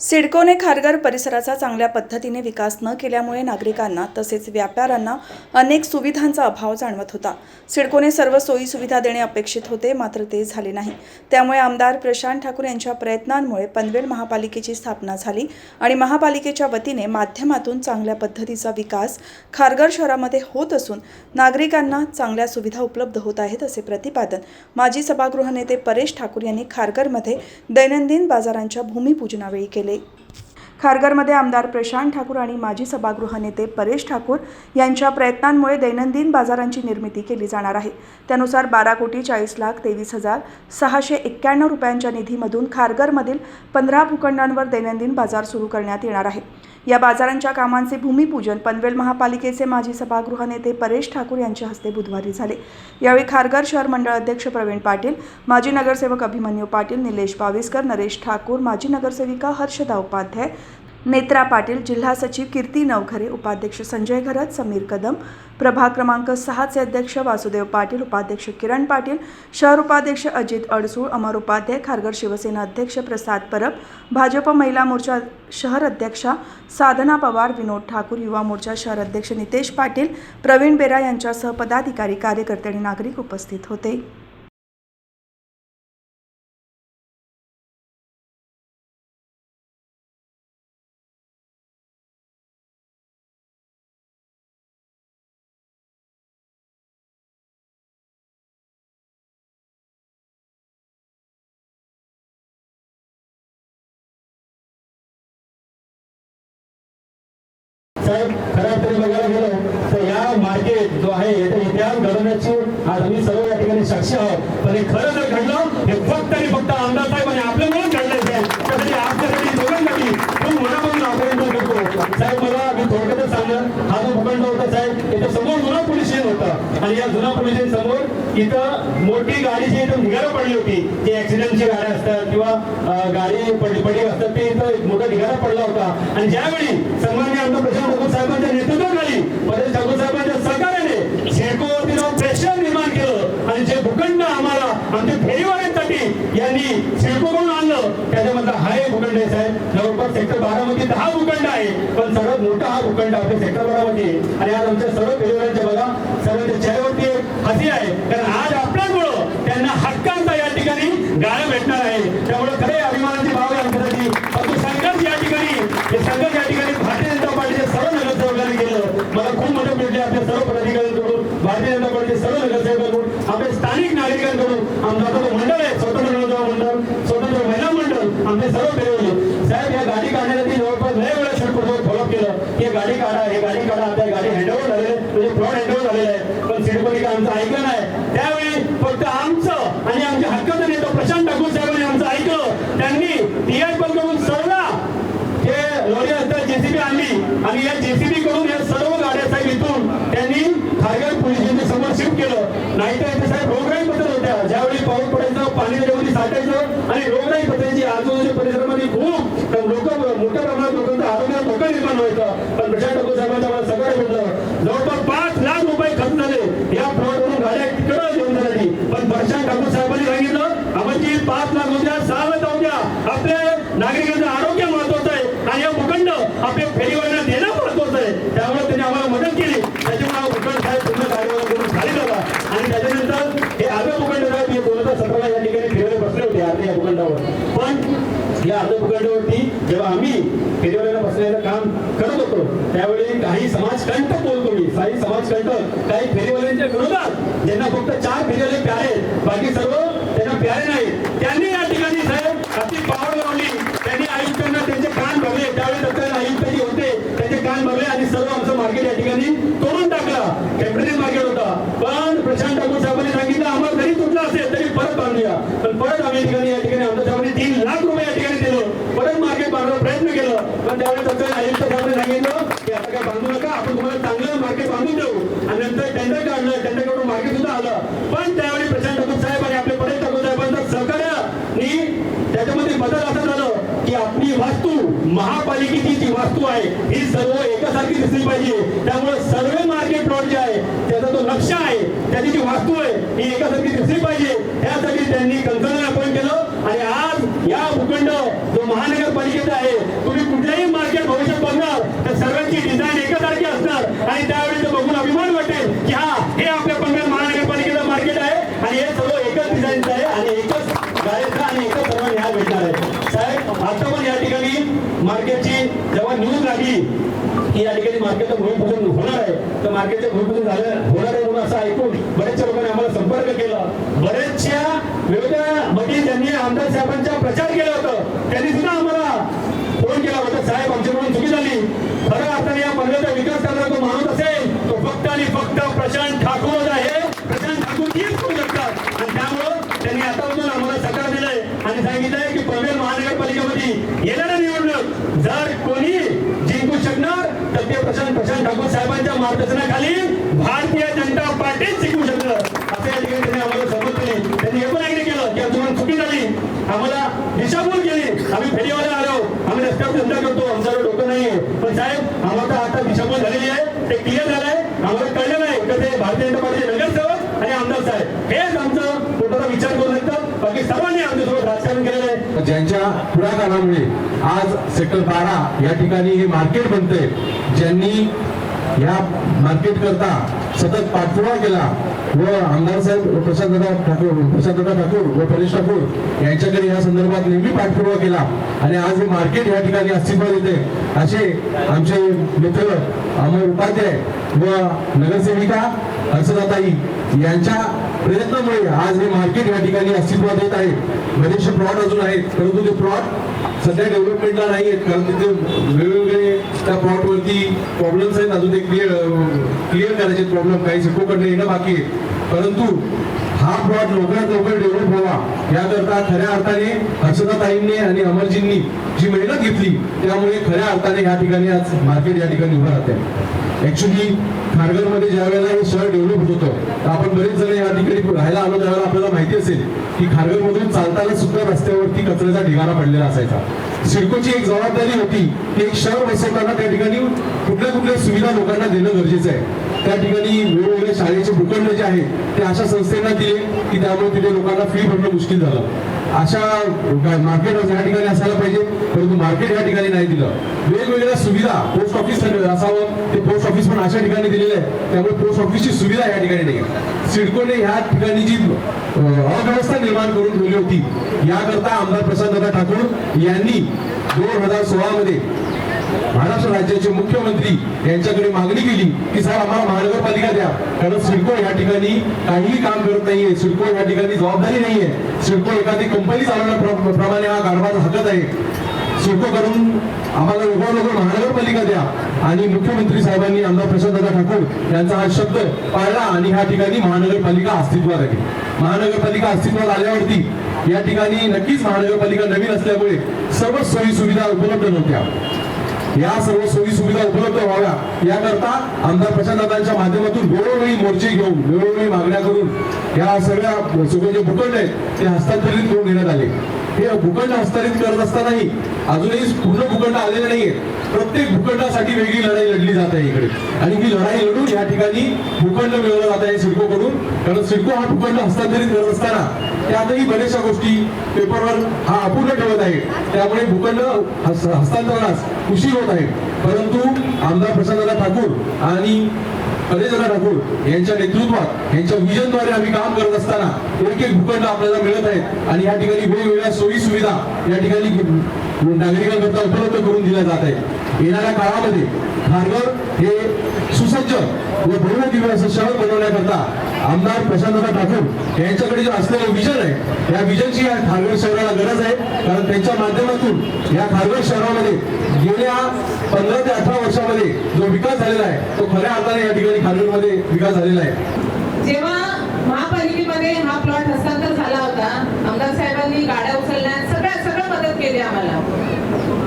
सिडकोने खारघर परिसराचा चांगल्या पद्धतीने विकास न केल्यामुळे नागरिकांना तसेच व्यापाऱ्यांना अनेक सुविधांचा अभाव जाणवत होता. सिडकोने सर्व सोयी सुविधा देणे अपेक्षित होते मात्र ते झाले नाही. त्यामुळे आमदार प्रशांत ठाकूर यांच्या प्रयत्नांमुळे पनवेल महापालिकेची स्थापना झाली आणि महापालिकेच्या वतीने माध्यमातून चांगल्या पद्धतीचा विकास खारघर शहरामध्ये होत असून नागरिकांना चांगल्या सुविधा उपलब्ध होत आहेत असे प्रतिपादन माजी सभागृह नेते परेश ठाकूर यांनी खारघरमध्ये दैनंदिन बाजारांच्या भूमिपूजनावेळी केले. खारघरमध्ये आमदार प्रशांत ठाकूर आणि माजी सभागृह नेते परेश ठाकूर यांच्या प्रयत्नांमुळे दैनंदिन बाजारांची निर्मिती केली जाणार आहे. त्यानुसार बारा कोटी चाळीस लाख तेवीस हजार सहाशे एक्क्याण्णव रुपयांच्या निधीमधून खारघरमधील पंधरा भूखंडांवर दैनंदिन बाजार सुरू करण्यात येणार आहे. या बाजारांच्या कामांचे भूमिपूजन पनवेल महापालिकेचे माजी सभागृह नेते परेश ठाकूर यांच्या हस्ते बुधवारी झाले. यावेळी खारघर शहर मंडळ अध्यक्ष प्रवीण पाटील माजी नगरसेवक अभिमन्यू पाटील निलेश बाविस्कर नरेश ठाकूर माजी नगरसेविका हर्षदा उपाध्याय नेत्रा पाटील जिल्हा सचिव कीर्ती नवघरे उपाध्यक्ष संजय घरत समीर कदम प्रभाग क्रमांक सहाचे अध्यक्ष वासुदेव पाटील उपाध्यक्ष किरण पाटील शहर उपाध्यक्ष अजित अडसूळ अमर उपाध्याय खारघर शिवसेना अध्यक्ष प्रसाद परब भाजप महिला मोर्चा शहर अध्यक्षा साधना पवार विनोद ठाकूर युवा मोर्चा शहर अध्यक्ष नितेश पाटील प्रवीण बेरा यांच्यासह पदाधिकारी कार्यकर्ते आणि नागरिक उपस्थित होते. साहेब खऱ्या अर्थाने बघायला गेलो तर या मार्केट जो आहे याचा इतिहास घडवण्याची आज आम्ही सर्व या ठिकाणी साक्षी आहोत. पण हे खरं जर घडलं हे फक्त आणि फक्त आमदार साहेब आणि आपल्यामुळे घडलंय साहेब त्यासाठी आपल्यासाठी दोघांसाठी खूप मनापासून अभिनंदन करतो. साहेब मला मी थोडक्यातच सांगणार हा जो भूखंड होता साहेब याच्या समोर जुना पोलीस स्टेशन होता. आणि या जुना पोलीस स्टेशन समोर इथं मोठी गाडी जी इथं ढिगारा पडली होती जी ऍक्सिडेंटची गाड्या असतात किंवा गाडी पडी पडी असतात ते इथं मोठा ढिगारा पडला होता. आणि ज्यावेळी सन्मान्य आमदार प्रशांत ठाकूर साहेबांच्या नेतृत्वाखाली परेश ठाकूर साहेबांच्या सहकार्याने सिडकोवरती जाऊन प्रेशर निर्माण केलं आणि जे भूखंड आम्हाला आमच्या फेरीवाल्यांसाठी यांनी सिडकोकडून आणलं त्याच्यामधला हा एक भूखंड आहे साहेब. जवळपास सेक्टर बारामध्ये दहा भूखंड आहे पण सर्वात मोठा हा भूखंड आपल्या सेक्टर बारामध्ये. आणि आज आमच्या सर्व फेरीवाल्यांच्या बघा सर्वांच्या चेहऱ्यावरती असे आहे. कारण आज आपल्यामुळं त्यांना हक्कांचा या ठिकाणी गाळा भेटणार आहे. त्यामुळे खरे अभिमानाची भाव आहे आमच्यासाठी परंतु संघर्ष या ठिकाणी हे संघर्ष या ठिकाणी भारतीय जनता पार्टीचे सर्व नगरसेवकांनी केलं. मला खूप मदत मिळते आपल्या सर्व पदाधिकाऱ्यांकडून भारतीय जनता पार्टीचे सर्व नगरसेवकांकडून आपल्या स्थानिक नागरिकांकडून आमचा जो मंडळ आहे स्वतंत्र नवजवान मंडळ स्वतंत्र महिला मंडळ आमचे सर्व फिरवले साहेब या गाडी काढण्यासाठी जवळपास लय वेळा शूट फॉलोअप केलं की हे गाडी काढा हे गाडी काढा आता हे गाडी हँडओव्हर झालेलं आहे म्हणजे फ्लॉट हँडओव्हर झालेलं आहे पण सिडकोनी काय आमचं ऐकलं नाही त्यावेळी फक्त आमचं आणि आमच्या हक्काचं नेतो प्रशांत ठाकूर साहेबांनी आमचं ऐकलं त्यांनी टीआयकडून सर्व हे लॉरी असतात जेसीबी आणली आणि या जेसीबी कडून या सर्व गाड्या साहेब इथून त्यांनी खारघर पोलीस स्टेशन समोर शिफ्ट केलं. नाहीतर इथे साहेब रोगराई पसरत होत्या. ज्यावेळी पाऊस पडायचं पाणी त्याच्यामध्ये साठायचं आणि रोगराई पसरायची आजूबाजूच्या परिसरामध्ये खूप लोक मोठ्या प्रमाणात लोकांचं आरोग्याला धोका निर्माण व्हायचं. पण प्रशांत ठाकूर साहेबांच्या मला सगळं म्हटलं जवळपास पाच लाख रुपये खर्च झाले. या फ्रॉडवरून गाड्या तिकडं घेऊन जाण्यासाठी पण प्रशांत ठाकूर साहेबांनी सांगितलं आपण जी पाच लाख होत्या सहा लाख होत्या आपल्या नागरिकांचं आरोग्य महत्वाचं आहे. आणि हा भूखंड आपल्या फेरीवर देणं महत्वाचं आहे त्यामुळे त्यांनी आम्हाला मदत केली त्याच्यामुळे हा भूखंड साहेब पूर्ण गाडीवर करून खाली झाला आणि त्याच्यानंतर हे अर्ध भूखंड साहेब हे दोन हजार सतराला या ठिकाणी फेरीवाले बसले होते अर्ध्या या भूखंडावर पण या जेव्हा आम्ही फेरीवाल्यांना बसण्याचं काम करत होतो त्यावेळी काही समाजकंटक बोलतो मी. काही समाजकंटक काही फेरीवाल्यांच्या विरोधात. ज्यांना फक्त चार फेरीवाले प्यारे आहेत, बाकी सर्व त्यांना प्यारे नाही त्यांनी या ठिकाणी साहेब अति पावड लावली त्यांनी आयुक्तांना त्यांचे कान भरले त्यावेळी दत्तात्रय आयुक्त जे होते त्यांचे कान भरले आणि सर्व आमचं मार्केट या ठिकाणी तोडून टाकला टेम्परेचर मार्केट होता पण प्रशांत ठाकूर साहेबांनी सांगितलं आम्हाला जरी तुटला असेल तरी परत बांधूया पण परत आम्ही या ठिकाणी या ठिकाणी आमच्या साहेबांनी तीन लाख रुपये या ठिकाणी दिलं परत मार्केट बांधण्याचा प्रयत्न आपण पण त्यावेळी दत्तात्रय आयुक्त साहेबांनी सांगितलं की आता काय बांधू नका आपण तुम्हाला चांगलं मार्केट बांधून देऊ आणि नंतर टेंडर काढलं टेंडरकडून मार्केट सुद्धा आलं पण त्यावेळी प्रशांत ठाकूर साहेब आणि आपले पटेल ठाकूर साहेबांचं सहकार्याने त्याच्यामध्ये बदल असं झालं की आपली वास्तू महापालिकेची जी वास्तू आहे ही सर्व एकासारखी दिसली पाहिजे त्यामुळे सर्व मार्केट प्लॉट जे आहे त्याचा जो नक्षा आहे त्याची जी वास्तू आहे ही एकासारखी दिसली पाहिजे त्यासाठी त्यांनी कन्सल्टंट अपॉइंट केलं आणि आज या भूखंड जो महानगरपालिकेचा आहे तुम्ही त्यांची डिझाईन एकसारखी असणार. आणि त्यावेळी ते बघून अभिमान वाटेल की हा हे आपल्या पंगत महानगरपालिकेचं मार्केट आहे आणि हे सगळं एकच डिझाईनचं आहे आणि एकच गायचं आणि एकच सर्व न्याय भेटणार आहे. साहेब आता पण या ठिकाणी मार्केटची जेव्हा न्यूज आली की या ठिकाणी मार्केटचं भूमिपूजन होणार आहे तर मार्केटचं भूमिपूजन झालं होणार आहे म्हणून असं ऐकून बरेचशा लोकांनी आम्हाला संपर्क केला. बरेचशा विविधमध्ये त्यांनी आमदार साहेबांचा प्रचार केला होता. महानगरपालिकेमध्ये येणाऱ्या निवडणूक जर कोणी जिंकू शकणार तर ते प्रशांत प्रशांत ठाकूर साहेबांच्या मार्गदर्शनाखाली भारतीय जनता पार्टीच जिंकू शकलं असं या ठिकाणी त्यांनी आम्हाला समज दिली त्यांनी हे पण ऐकले केलं की आमची चुकी झाली. आम्हाला दिशाभूल केली. आम्ही फेरीवाले आलो. आम्ही रस्त्यावर धंदा करतो. आमच्याकडे डोकं नाहीये. पण साहेब आम्हाला आता दिशाभूल झालेली आहे. ते क्लिअर झालंय. आम्हाला कळलं नाही तर ते भारतीय जनता पार्टीचे नगरसेवक आणि आमदार साहेब. हेच आमचं पोटाचा विचार करू पाकिस्तान बाकी सर्वांनी आमच्यासोबत राजकारण केलेलं आहे ज्यांच्या पुढाकारामुळे आज सेक्टर बारा या ठिकाणी हे मार्केट बनते ज्यांनी या मार्केट करता सतत पाठपुरावा केला व आमदार साहेब प्रशांतदा ठाकूर प्रशांतदा ठाकूर व परेश ठाकूर यांच्याकडे या संदर्भात नेहमी पाठपुरावा केला. आणि आज हे मार्केट या ठिकाणी अस्तित्वात येते असे आमचे मित्र अमर उपाध्याय व नगरसेविका हर्षदाताई यांच्या प्रयत्नामुळे आज हे मार्केट या ठिकाणी अस्तित्वात येत आहे. बरेचसे प्लॉट अजून आहेत परंतु ते प्लॉट सध्या डेव्हलपमेंटला नाही आहेत कारण तिथे वेगवेगळे त्या प्लॉटवरती प्रॉब्लेम्स आहेत. अजून ते क्लिअर क्लिअर करायचे प्रॉब्लेम काही सिडकोकडनं येणं बाकी आहे. परंतु हा प्लॉट लवकरात लवकर डेव्हलप व्हावा. याकरता खऱ्या अर्थाने हर्षदाताईंनी आणि अमरजींनी जी मेहनत घेतली त्यामुळे खऱ्या अर्थाने या ठिकाणी आज मार्केट या ठिकाणी उभं राहते ऍक्च्युली खारघरमध्ये ज्या वेळेला हे शहर डेव्हलप होत होतं आपण बरेच जण या ठिकाणी राहायला आलो त्यावेळेला आपल्याला माहिती असेल की खारघरमधून चालताना सुद्धा रस्त्यावरती कचऱ्याचा ढिगारा पडलेला असायचा. सिडकोची एक जबाबदारी होती की एक शहर बसवताना त्या ठिकाणी कुठल्या कुठल्या सुविधा लोकांना देणं गरजेचं आहे. त्या ठिकाणी वेळोवेळी शाळेचे भूखंड जे आहेत ते अशा संस्थेना दिले की त्यामुळे तिथे लोकांना फी भरणं मुश्किल झालं. अशा मार्केट या ठिकाणी असायला पाहिजे परंतु मार्केट या ठिकाणी नाही दिलं. वेगवेगळ्या सुविधा पोस्ट ऑफिस असावं ते पोस्ट ऑफिस पण अशा ठिकाणी दिलेलं आहे. त्यामुळे पोस्ट ऑफिसची सुविधा या ठिकाणी नाही. सिडकोने ह्या ठिकाणी जी अव्यवस्था निर्माण करून ठेवली होती याकरता आमदार प्रशांत दादा ठाकूर यांनी दोन हजार सोळामध्ये महाराष्ट्र राज्याचे मुख्यमंत्री यांच्याकडे मागणी केली की साहेब आम्हाला महानगरपालिका द्या. कारण सिडको या ठिकाणी काहीही काम करत नाहीये. सिडको या ठिकाणी जबाबदारी नाहीये. सिडको एखादी कंपनी चालवण्याप्रमाणे हा कारभार हकत आहे. सिडको करून आम्हाला लवकर लोक महानगरपालिका द्या. आणि मुख्यमंत्री साहेबांनी आमदार प्रशांतदा ठाकूर यांचा हा शब्द पाळला आणि ह्या ठिकाणी महानगरपालिका अस्तित्वात आली. महानगरपालिका अस्तित्वात आल्यावरती या ठिकाणी नक्कीच महानगरपालिका नवीन असल्यामुळे सर्व सोयी सुविधा उपलब्ध नव्हत्या. या सर्व सोयी सुविधा उपलब्ध व्हाव्या. याकरता आमदार प्रशांतदादांच्या माध्यमातून वेळोवेळी मोर्चे घेऊन वेळोवेळी मागण्या करून या सगळ्या सगळे जे भूखंड ते हस्तांतरित करून देण्यात आले. हे भूखंड हस्तांतरित करत असतानाही अजूनही पूर्ण भूखंड आलेले नाहीये. प्रत्येक भूखंडासाठी वेगळी लढाई लढली जात आहे इकडे. आणि ही लढाई लढून या ठिकाणी भूखंड मिळवलं जात आहे सिडकोकडून कारण सिडको हा भूखंड हस्तांतरित करत असताना त्यातही बऱ्याचशा गोष्टी पेपरवर हा अपूर्ण ठेवत आहे. त्यामुळे भूखंड हस्तांतरणास उशीर होत आहे. परंतु आमदार प्रशांतदा ठाकूर आणि कलेदादा ठाकूर यांच्या नेतृत्वात यांच्या विजनद्वारे आम्ही काम करत असताना एक एक भूखंड आपल्याला मिळत आहेत. आणि या ठिकाणी वेगवेगळ्या सोयी सुविधा या ठिकाणी नागरिकांकरता उपलब्ध करून दिल्या जात आहेत. येणाऱ्या काळामध्ये खारघर हे सुसज्ज व भव्य दिव्य असं शहर बनवण्याकरता आमदार प्रशांतदा ठाकूर यांच्याकडे जो असलेलं विजन आहे या विजनची या खारघर शहराला गरज आहे. कारण त्यांच्या माध्यमातून या खारघर शहरामध्ये गेल्या पंधरा ते अठरा वर्षामध्ये जो विकास झालेला आहे तो खऱ्या अर्थाने या ठिकाणी खारघरमध्ये विकास झालेला आहे. जेव्हा महापालिकेमध्ये हा प्लॉट हस्तांतर झाला होता आमदार साहेबांनी गाड्या उचलण्यात सगळ्या सगळं मदत केली आम्हाला.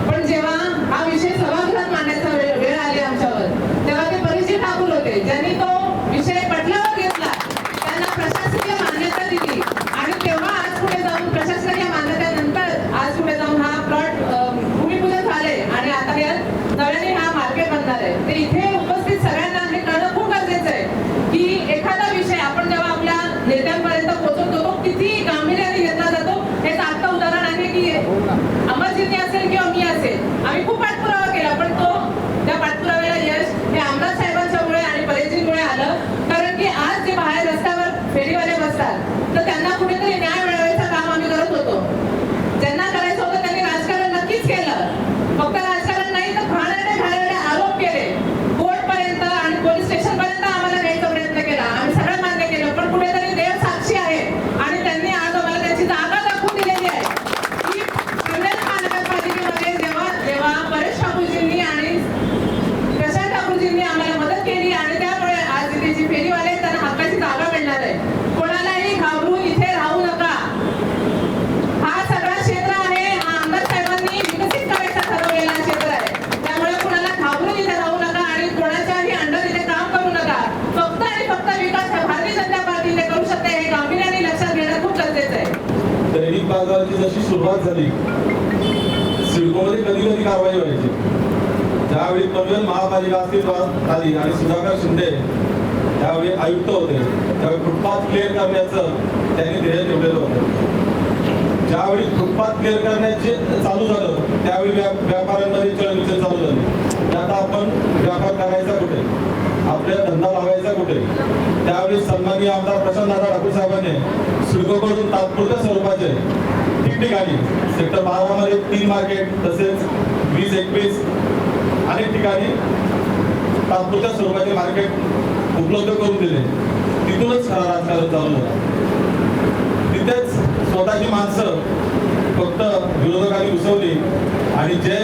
पण जेव्हा हा विषय सभागृहात मांडायचा वेळ वेळ आली आमच्यावर तेव्हा ते परिचय ठाकूर होते ज्यांनी तो विषय पटलावर घेतला त्यांना प्रशासकीय मान्यता दिली आणि तेव्हा आज पुढे जाऊन प्रशासकीय मान्यतेनंतर आज पुढे जाऊन हा प्लॉट भूमिपूजन झाले आणि आता या नव्याने हा मार्केट बनणार आहे ते इथे उपस्थित सगळ्यांना हे कळणं खूप गरजेचं आहे की एखादा विषय आपण जेव्हा आपल्या नेत्यांपर्यंत पोहोचवतो तो किती गांभीर्याने घेतला जातो हेच आत्ता उदाहरण आहे की अमरजींनी असेल किंवा जशी सुरुवात झाली. सिडकोमध्ये कधी कधी कारवाई व्हायची. ज्यावेळी पनवेल महापालिका अस्तित्वात आली आणि सुधाकर शिंदे त्यावेळी आयुक्त होते. त्यावेळी फुटपाथ क्लिअर करण्याचं त्यांनी ध्येय ठेवलेलं होतं. ज्यावेळी फुटपाथ क्लिअर करण्याचे चालू झालं त्यावेळी व्यापाऱ्यांमध्ये चळविचल चालू झाली. की आता आपण व्यापार करायचा कुठे? आपल्याला धंदा लावायचा कुठे? त्यावेळी सन्माननीय आमदार प्रशांतदादा ठाकूर साहेबांनी सिडकोकडून तात्पुरत्या स्वरूपाचे ठिकठिकाणी सेक्टर बारामध्ये तीन मार्केट तसेच वीस एकवीस अनेक ठिकाणी तात्पुरत्या स्वरूपाचे मार्केट उपलब्ध करून दिले. तिथूनच खरा राजकारण चालू झालं. तिथेच स्वतःची माणसं फक्त विरोधकांनी घुसवली आणि जे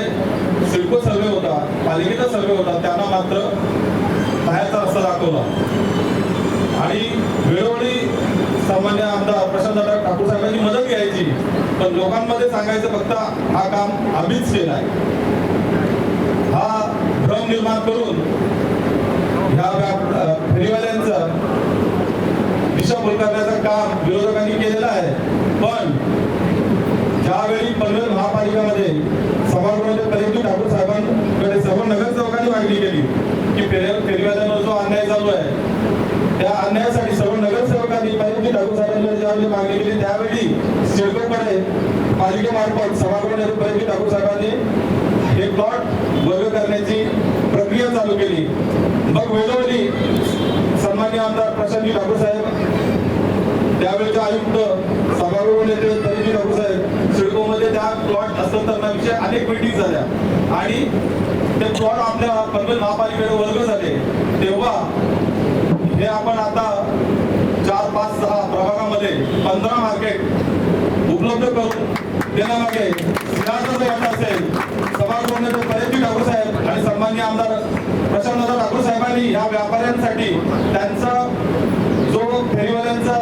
सिडको सर्वे होता पालिकेचा सर्वे होता त्यांना मात्र पाठवला आणि वेळोवेळी सामान्य आमदार प्रशांतदादा ठाकूर साहेबांची मदत घ्यायची. पण लोकांमध्ये सांगायचं फक्त हा काम आम्हीच केला आहे. हा भ्रम निर्माण करून ह्या व्याप- फेरीवाल्यांचं दिशाभूल करण्याचं काम विरोधकांनी केलेलं आहे. पण ज्यावेळी पनवेल महापालिकेमध्ये सभागृहाच्या कलेक्टिव्ह ठाकूर साहेबांकडे सर्व नगरसेवकांनी मागणी केली की फेरीवाल्यांवर जो अन्याय चालू आहे त्या अन्यायासाठी सर्व नगरसेवकांनी कलेक्टर ठाकूर साहेबांकडे ज्यावेळी मागणी केली त्यावेळी सिडकोकडे पालिकेमार्फत सभागृहामध्ये पाहिजे ठाकूर साहेबांनी हे प्लॉट वर्ग करण्याची प्रक्रिया चालू केली. मग वेळोवेळी सन्मान्य आमदार प्रशांतजी ठाकूर साहेब त्यावेळेचे आयुक्त सभागृह नेते तरीजी ठाकूर साहेब सिडकोमध्ये त्या प्लॉट हस्तांतरणाविषयी अनेक मीटिंग झाल्या. आणि ते प्लॉट आपल्या पनवेल महापालिकेकडे वर्ग झाले. तेव्हा हे आपण आता चार पाच सहा प्रभागामध्ये पंधरा मार्केट उपलब्ध करून देण्यामागे सिद्धार्थ येत असेल सभागृहाचे नेते ठाकूर साहेब आणि सन्मान्य आमदार प्रशांतदादा ठाकूर साहेबांनी या व्यापाऱ्यांसाठी त्यांचा जो फेरीवाल्यांचा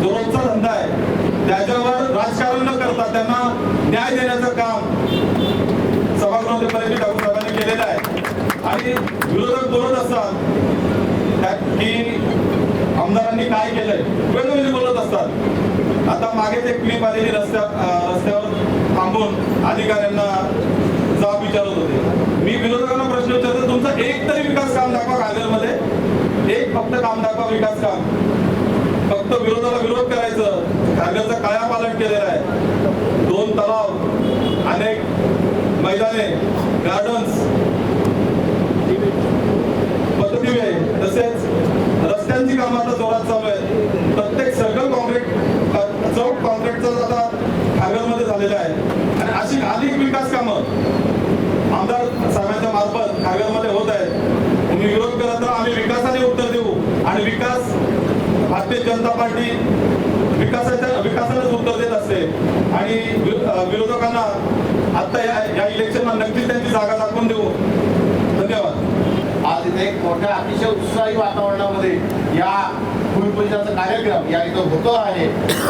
जो रोजचा धंदा आहे त्याच्यावर राजकारण न करता त्यांना न्याय देण्याचं काम सभागृहामध्ये पर्यटन ठाकूर साहेबांनी केलेलं आहे. आणि विरोधक बोलत असतात की आमदारांनी काय केलंय? वेळोवेळी बोलत असतात. आता मागेच एक क्लिप आलेली रस्त्या रस्त्यावर थांबून अधिकाऱ्यांना जाब विचारत होते. मी विरोधकांना प्रश्न विचारतो तुमचा एक तरी विकास काम दाखवा कागदमध्ये. एक फक्त काम दाखवा विकास काम. फक्त विरोधाला विरोध करायचं. कागदचं कायापालट केलेलं आहे. दोन तलाव अनेक मैदाने गार्डन्स पद्धतीने तसेच रस्त्यांची कामं आता जोरात चालू आहे प्रत्येक सर्कल कॉन्क्रीट चौक कॉन्क्रीटचं आता खागरमध्ये झालेलं आहे. आणि अशी अनेक विकास कामं आमदार साहेबांच्या मार्फत खागरमध्ये होत आहेत. तुम्ही विरोध करत आम्ही विकासाने उत्तर देऊ. आणि विकास भारतीय जनता पार्टी विकासाच्या विकासालाच उत्तर देत असते. आणि विरोधकांना आता या या इलेक्शनला नक्कीच त्यांची जागा दाखवून देऊ. धन्यवाद. आज इथे एक मोठ्या अतिशय उत्साही वातावरणामध्ये या भूमिपूजनाचा कार्यक्रम या इथं होतो आहे.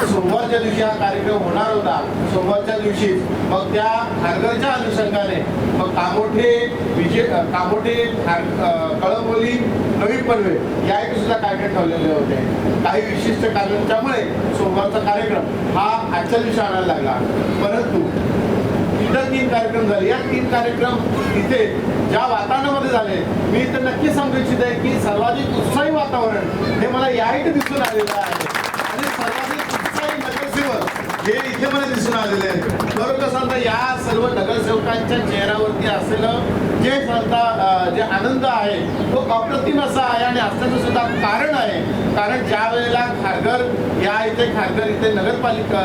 सोमवारच्या दिवशी हा कार्यक्रम होणार होता. सोमवारच्या दिवशी मग त्या खारघरच्या अनुषंगाने मग कामोठे विजय कामोठे कळंबोली नवी पनवे या इथे सुद्धा कार्यक्रम ठेवलेले होते. काही विशिष्ट कारणांच्यामुळे सोमवारचा कार्यक्रम हा आजच्या दिवशी आणायला लागला. परंतु इथं तीन कार्यक्रम झाले. या तीन कार्यक्रम इथे ज्या वातावरणामध्ये झाले मी तर नक्की सांगू इच्छित आहे की सर्वाधिक उत्साही वातावरण हे मला याही दिसून आलेलं आहे. आणि सर्वाधिक उत्साही नगरसेवक हे इथे मला दिसून आलेले आहेत. बरोबर सांगता या सर्व नगरसेवकांच्या चेहऱ्यावरती असलेलं जे सांगता जे आनंद आहे तो अप्रतिम असा आहे आणि असल्याचं सुद्धा कारण आहे. कारण ज्या वेळेला खारघर या इथे खारघर इथे नगरपालिका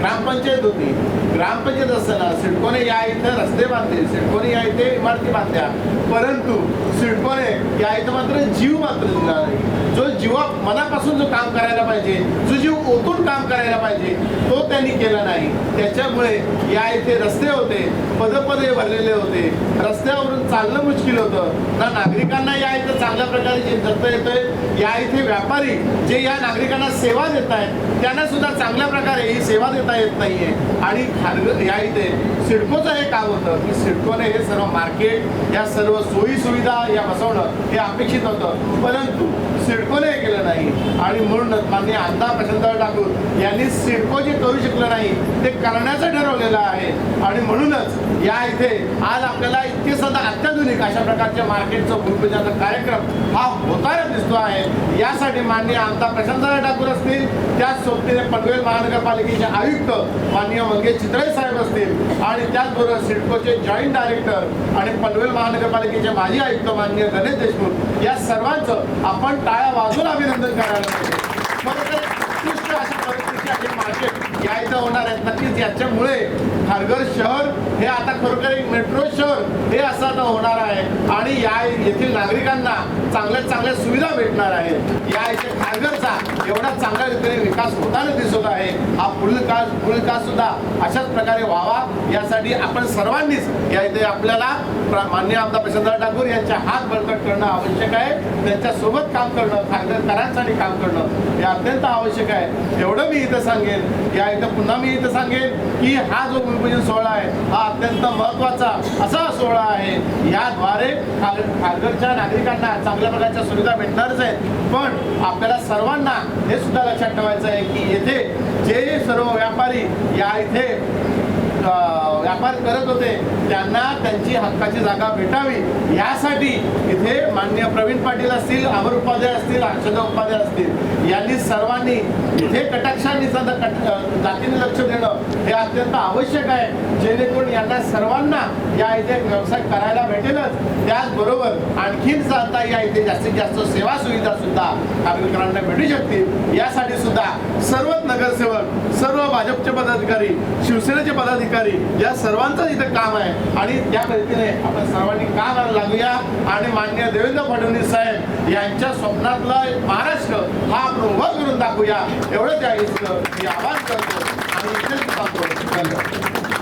ग्रामपंचायत होती ग्रामपंचायत असताना सिडकोने या इथं रस्ते बांधले सिडकोने या इथे इमारती बांधल्या. परंतु सिडकोने या इथं मात्र जीव मात्र दिला नाही. जो जीवा मनापासून जो काम करायला पाहिजे जो जीव ओतून काम करायला पाहिजे तो त्यांनी केला नाही. त्याच्यामुळे या इथे रस्ते होते पदपदे भरलेले होते. रस्त्यावरून चालणं मुश्किल होतं. ना नागरिकांना या इथं चांगल्या प्रकारे जे जगता येतंय या इथे व्यापारी जे या नागरिकांना सेवा देत आहेत त्यांना सुद्धा चांगल्या प्रकारे ही सेवा देता येत नाहीये. आणि खारघर या इथे. सिडकोचं हे काम होतं. की सिडकोने हे सर्व मार्केट या सर्व सोयी सुविधा या बसवणं हे अपेक्षित होतं. परंतु सिडकोने हे केलं नाही. आणि म्हणूनच माननीय आमदार प्रशांतराव ठाकूर यांनी सिडको जे करू शकलं नाही ते करण्याचं ठरवलेलं आहे. आणि म्हणूनच या इथे आज आपल्याला इतके सध्या अत्याधुनिक अशा प्रकारच्या मार्केटचं भूमिपूजाचा कार्यक्रम हा होताना दिसतो आहे. यासाठी माननीय आमदार प्रशांतराव ठाकूर असतील त्याच सोबतीने पनवेल महानगरपालिकेचे आयुक्त माननीय मंगेश चितळे साहेब असतील आणि त्याचबरोबर सिडकोचे जॉईंट डायरेक्टर आणि पनवेल महानगरपालिकेचे माजी आयुक्त माननीय गणेश देशमुख या सर्वांचं आपण टाळ्या वाजून अभिनंदन करायला पाहिजे. खरोखर उत्कृष्ट अशा परिस्थिती आहे मार्केट या होणार आहेत नक्कीच याच्यामुळे खारघर शहर हे आता खरोखर एक मेट्रो शहर हे असं आता होणार आहे. आणि या येथील नागरिकांना चांगल्या चांगल्या सुविधा भेटणार आहे या इथे खारघरचा एवढा चांगल्या रीतीने विकास होताना दिसत आहे. हा पुढील काळ पुढील काळ सुद्धा अशाच प्रकारे व्हावा यासाठी आपण सर्वांनीच या इथे आपल्याला प्र- माननीय आमदार प्रशांतराव ठाकूर यांच्या हात बळकट करणं आवश्यक आहे. त्यांच्यासोबत काम करणं खारघरकरांसाठी काम करणं हे अत्यंत आवश्यक आहे. एवढं मी इथं सांगेन. या इथं पुन्हा मी इथं सांगेन की हा जो भूमिपूजन सोहळा आहे हा अत्यंत महत्त्वाचा असा सोहळा आहे. याद्वारे खार नागरिकांना चांगल्या प्रकारच्या सुविधा भेटणारच आहेत. पण आपल्याला सर्वांना हे सुद्धा लक्षात ठेवायचं आहे की येथे जे सर्व व्यापारी या इथे व्यापार करत होते त्यांना त्यांची हक्काची जागा भेटावी. यासाठी इथे मान्य प्रवीण पाटील असतील अमर उपाध्याय असतील हर्षदा उपाध्याय असतील यांनी सर्वांनी इथे कटाक्षांनी कट जातीने लक्ष देणं हे अत्यंत आवश्यक आहे. जेणेकरून यांना सर्वांना या इथे व्यवसाय करायला भेटेलच. त्याचबरोबर आणखीन जाता या इथे जास्तीत जास्त सेवा सुविधा सुद्धा नागरिकांना भेटू शकतील. यासाठी सुद्धा सर्वच नगरसेवक सर्व भाजपचे पदाधिकारी शिवसेनेचे पदाधिकारी या सर्वांचं इथं काम आहे. आणि त्या पद्धतीने आपण सर्वांनी काम लागूया. आणि माननीय देवेंद्र फडणवीस साहेब यांच्या स्वप्नातला महाराष्ट्र हा आपण उभा करून दाखवूया. एवढंच आहे इथं मी आवाहन करतो. आणि इथेच सांगतो धन्यवाद.